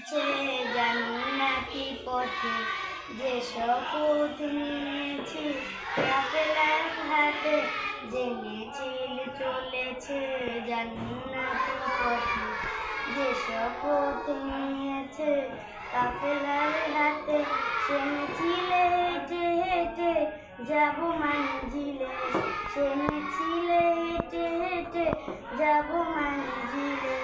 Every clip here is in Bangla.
চলেছে জান্নাতি পথে যে শপথ নিয়েছি কাফেলার হাতে জেনেছিল চলেছে জান্নাতি পথে যে শপথ নিয়েছে কাফেলার হাতে জেনেছিলে হেঁটে হেঁটে যাব মঞ্জিলে জেনেছিলে হেঁটে হেঁটে যাব মঞ্জিলে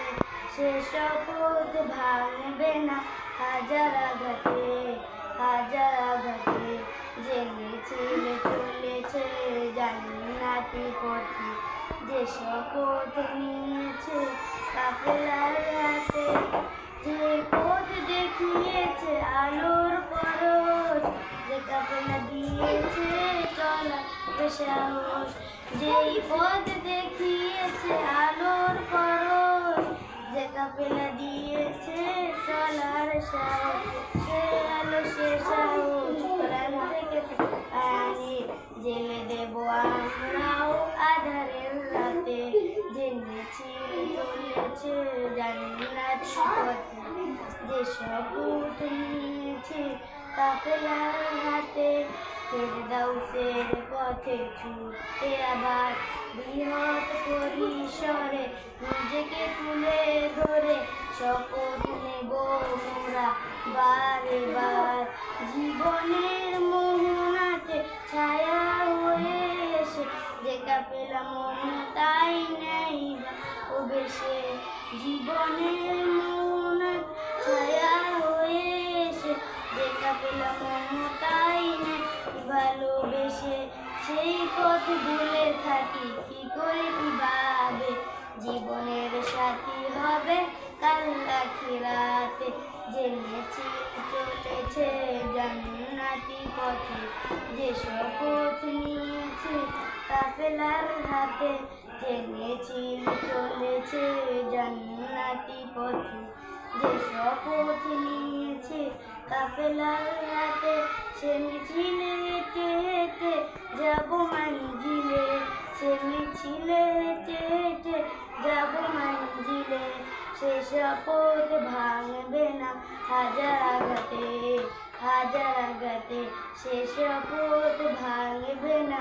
সে শপথ ভাঙবে না হাজার আঘাতে হাজার আঘাতে। জেনেছিলে চলেছে জান্নাতি পথে যে শপথ নিয়েছে কাফেলার হাতে, যে পথ দেখিয়েছে আলোর পরশ, যে কাফেলা দিয়েছে চলা সাহস। যেই পথ দেখিয়েছে কাফেলা দিয়েছে চলার সে আলো সে সাহস জেলে দেব আমরাও। আধারের রাতে জেনেছি চলেছে জান্নাত পথে যে শপথ নিয়েছে হাতে ফেরদাউসের পথে ছুটে আবার বৃহৎ নিজেকে তুলে ধরে, শপথ নেব মোরা বারে বার। জীবনের মোহনাতে ছায়া হয়ে এসে, যে কাপেলা মমতাই নেই ও বেশে জীবনের মোহনা ছায়া হয়ে এসে, যে কাপেলা মমতাই নেই ভালোবেসে। সেই পথ ভুলে থাকি, কি করে কি ভাবে জীবনের সাথী হবে। কাল আখিরাতে জেনেছি চলেছে জান্নাতি পথে। যে শপথ নিয়েছে কাফেলার হাতে জেনেছি চলেছে জান্নাতি পথে। যে শপথ নিয়েছে কাফেলার হাতে সে মিছিলে হেঁটে হেঁটে যাব মঞ্জিলে। সে মিছিলে হেঁটে হেঁটে সে শপথ ভাঙবে না হাজার আঘাতে হাজার আঘাতে সে শপথ ভাঙবে না